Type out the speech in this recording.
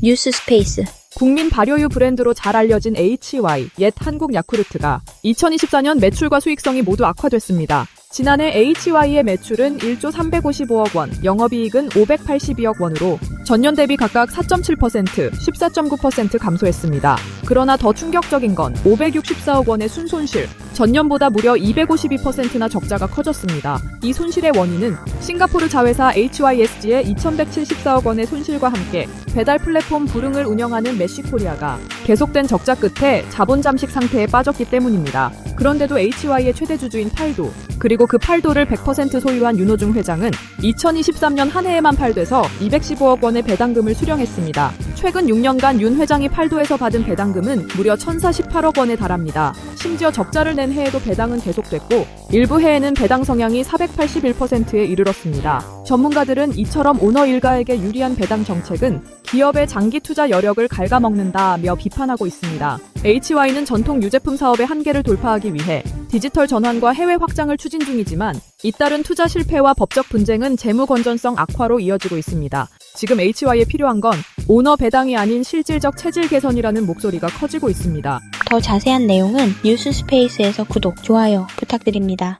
뉴스 스페이스. 국민 발효유 브랜드로 잘 알려진 HY, 옛 한국 야쿠르트가 2024년 매출과 수익성이 모두 악화됐습니다. 지난해 HY의 매출은 1조 355억 원, 영업이익은 582억 원으로 전년 대비 각각 4.7%, 14.9% 감소했습니다. 그러나 더 충격적인 건 564억 원의 순손실, 전년보다 무려 252%나 적자가 커졌습니다. 이 손실의 원인은 싱가포르 자회사 HYSG의 2174억 원의 손실과 함께 배달 플랫폼 부릉을 운영하는 메쉬코리아가 계속된 적자 끝에 자본 잠식 상태에 빠졌기 때문입니다. 그런데도 HY의 최대 주주인 팔도 그리고 그 팔도를 100% 소유한 윤호중 회장은 2023년 한 해에만 팔돼서 215억 원의 배당금을 수령했습니다. 최근 6년간 윤 회장이 팔도에서 받은 배당금은 무려 1048억 원에 달합니다. 심지어 적자를 낸 해에도 배당은 계속됐고 일부 해에는 배당 성향이 481%에 이르렀습니다. 전문가들은 이처럼 오너 일가에게 유리한 배당 정책은 기업의 장기 투자 여력을 갉아먹는다며 비판하고 있습니다. HY는 전통 유제품 사업의 한계를 돌파하기 위해 디지털 전환과 해외 확장을 추진 중이지만 잇따른 투자 실패와 법적 분쟁은 재무 건전성 악화로 이어지고 있습니다. 지금 HY에 필요한 건 오너 배당이 아닌 실질적 체질 개선이라는 목소리가 커지고 있습니다. 더 자세한 내용은 뉴스 스페이스에서 구독, 좋아요 부탁드립니다.